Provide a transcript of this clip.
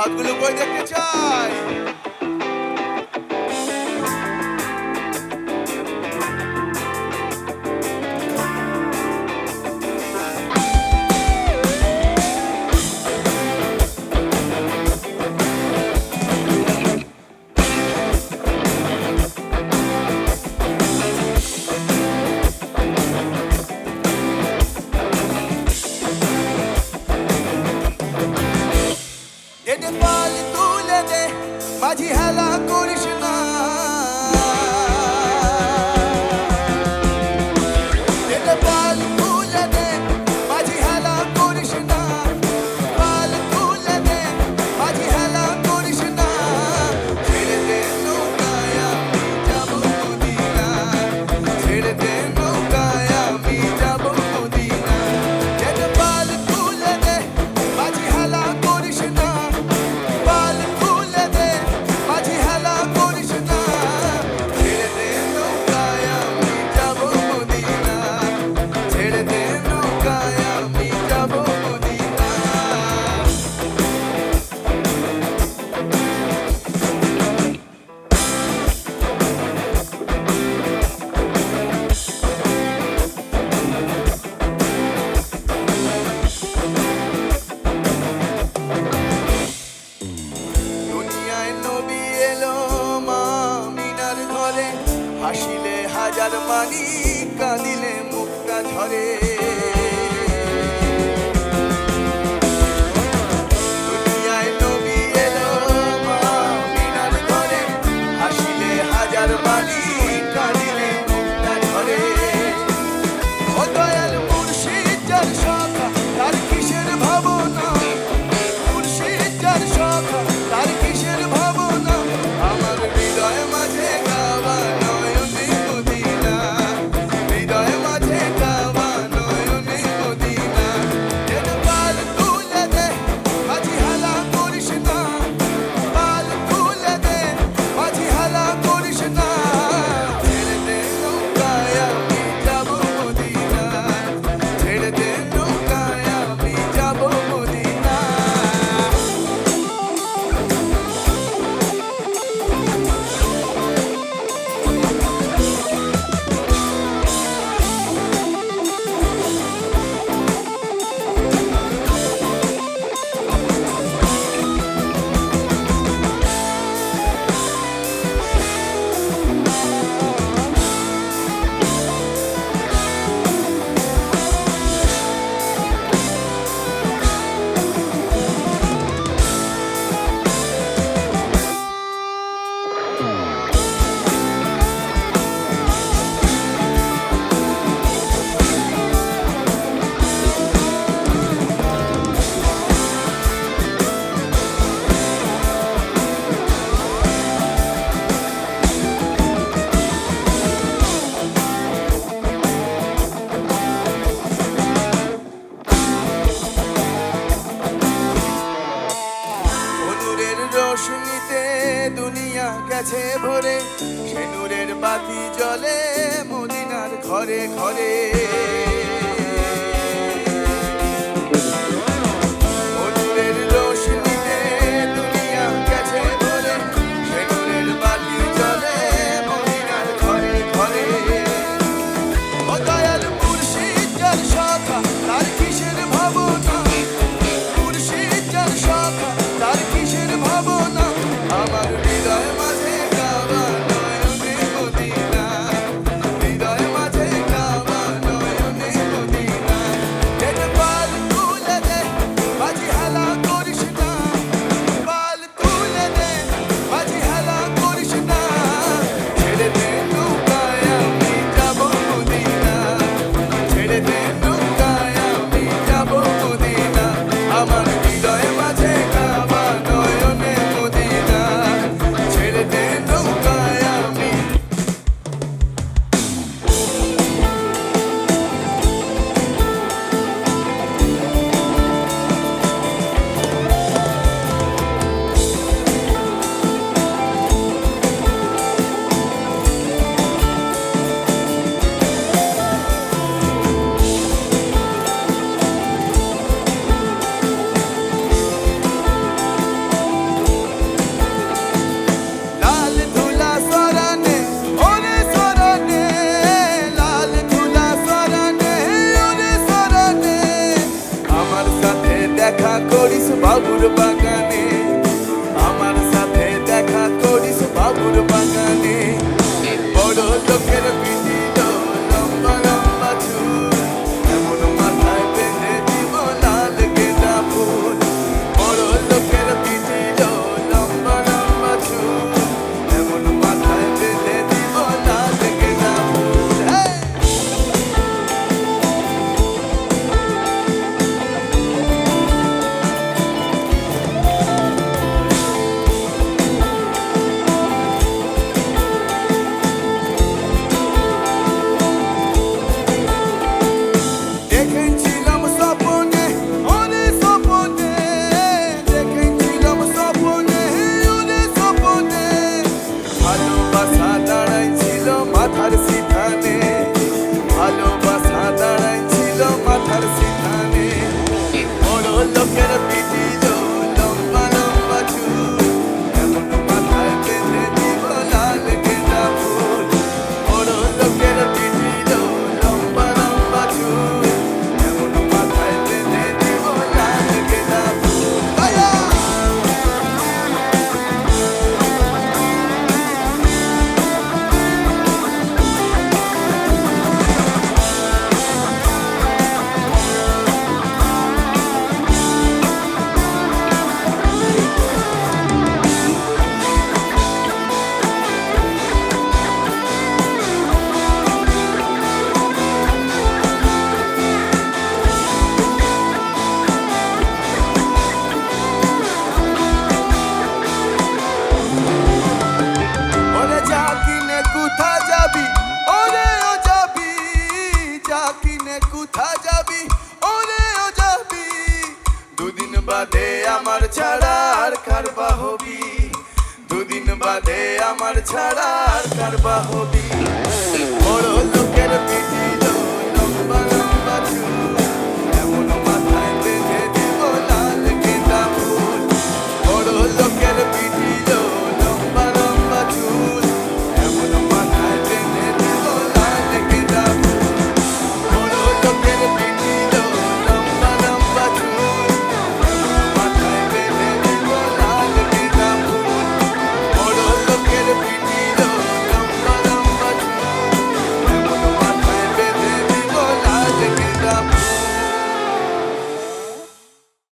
errado quando eu vou aqui, tchau. পাল তুলে দে। মাঝি হেলা করিস যার মানি কাঁদিলে মুখটা ঝরে। রোশনিতে দুনিয়া গেছে ভরে সে নূরের বাতি জলে মদিনার ঘরে ঘরে। করিস বাবুর বাগানে। আমার সাথে দেখা করিস বাবুর বাগানে। বড় লোকের বিদ্যা বাদে আমার ছাড়ার কারবা হবি দুদিন বাদে আমার ছাড়া আর কারবা হবি বড় লোকের পিঠে